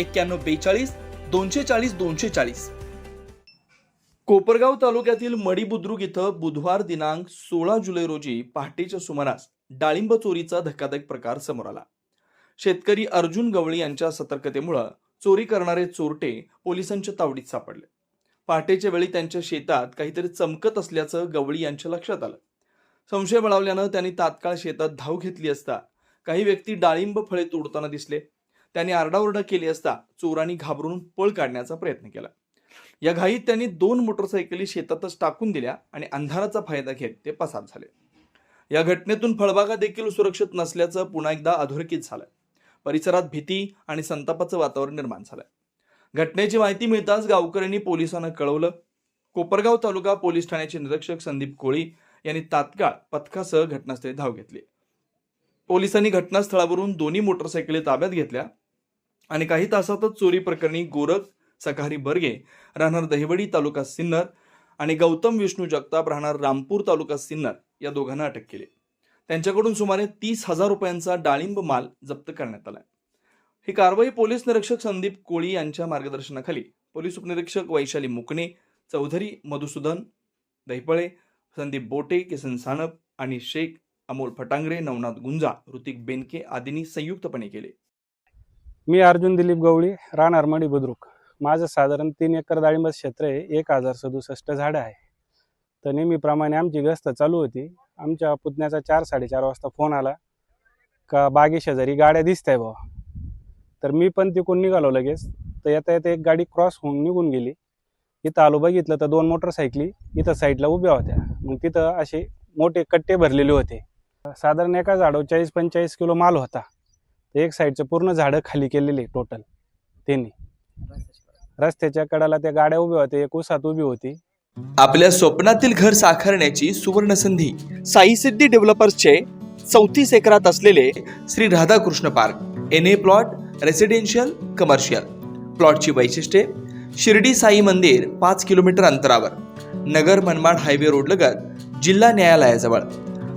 एक्क्याण्णव बेचाळीस दोनशे चाळीस दोनशे चाळीस. कोपरगाव तालुक्यातील मडी बुद्रुक इथं बुधवार दिनांक सोळा जुलै रोजी पहाटेच्या सुमारास डाळिंब चोरीचा धक्कादायक प्रकार समोर आला. शेतकरी अर्जुन गवळी यांच्या सतर्कतेमुळं चोरी करणारे चोरटे पोलिसांच्या तावडीत सापडले. पहाटेच्या वेळी त्यांच्या शेतात काहीतरी चमकत असल्याचं गवळी यांच्या लक्षात आलं. संशय बळावल्यानं त्यांनी तात्काळ शेतात धाव घेतली असता काही व्यक्ती डाळिंब फळे तोडताना दिसले. त्यांनी आरडाओरडा केली असता चोरांनी घाबरून पळ काढण्याचा प्रयत्न केला. या घाईत त्यांनी दोन मोटरसायकली शेतातच टाकून दिल्या आणि अंधाराचा फायदा घेत ते पसार झाले. या घटनेतून फळबागा देखील सुरक्षित नसल्याचं पुन्हा एकदा अधोरेखित झालंय परिसरात भीती आणि संतापाचं वातावरण निर्माण झालंय घटनेची माहिती मिळताच गावकऱ्यांनी पोलिसांना कळवलं. कोपरगाव तालुका पोलीस ठाण्याचे निरीक्षक संदीप कोळी यांनी तात्काळ पथकासह घटनास्थळी धाव घेतली. पोलिसांनी घटनास्थळावरून दोन्ही मोटरसायकली ताब्यात घेतल्या. आणि काही तासातच चोरी प्रकरणी गोरख सकाहरी बर्गे राहणार दहिवडी तालुका सिन्नर आणि गौतम विष्णू जगताप राहणार रामपूर तालुका सिन्नर या दोघांना अटक केली. त्यांच्याकडून सुमारे तीस हजार रुपयांचा डाळिंब माल जप्त करण्यात आला. ही कारवाई पोलीस निरीक्षक संदीप कोळी यांच्या मार्गदर्शनाखाली. पोलीस उपनिरीक्षक वैशाली मुकणे चौधरी मधुसूदन दहिपळे संदीप बोटे किसन सानप आणि शेख अमोल फटांगरे नवनाथ गुंजा ऋतिक बेनके आदींनी संयुक्तपणे केले. मी अर्जुन दिलीप गवळी राहणार मडी बुद्रुक. माझं साधारण तीन एकर डाळिंब क्षेत्र आहे एक हजार सदुसष्ट झाडं आहे. तर नेहमीप्रमाणे आमची गस्त चालू होती. आमच्या पुतण्याचा चार साडेचार वाजता फोन आला. का बागे शेजारी गाड्या दिसत आहे बाबा तर मी पण तिकडून निघालो लगेच. तर येता येता एक गाडी क्रॉस होऊन निघून गेली. इथं आलो बघितलं तर दोन मोटरसायकली इथं साईडला उभ्या होत्या. मग तिथं असे मोठे कट्टे भरलेले होते. साधारण एका झाडावर चाळीस पंचेचाळीस किलो माल होता. एक साईडचं पूर्ण झाडं खाली केलेले टोटल त्यांनी. रस्त्याच्या कडाला त्या गाड्या उभ्या होत्या एक उसात उभी होती. आपल्या स्वप्नातील घर साकारण्याची सुवर्ण संधी साई सिद्धी डेव्हलपर्सचे चौतीस एकरात असलेले Shri Radhakrishna park N A plot residential commercial प्लॉटची वैशिष्ट्ये शिर्डी साई मंदिर पाच किलोमीटर अंतरावर नगर मनमाड हायवे रोड लगत जिल्हा न्यायालयाजवळ.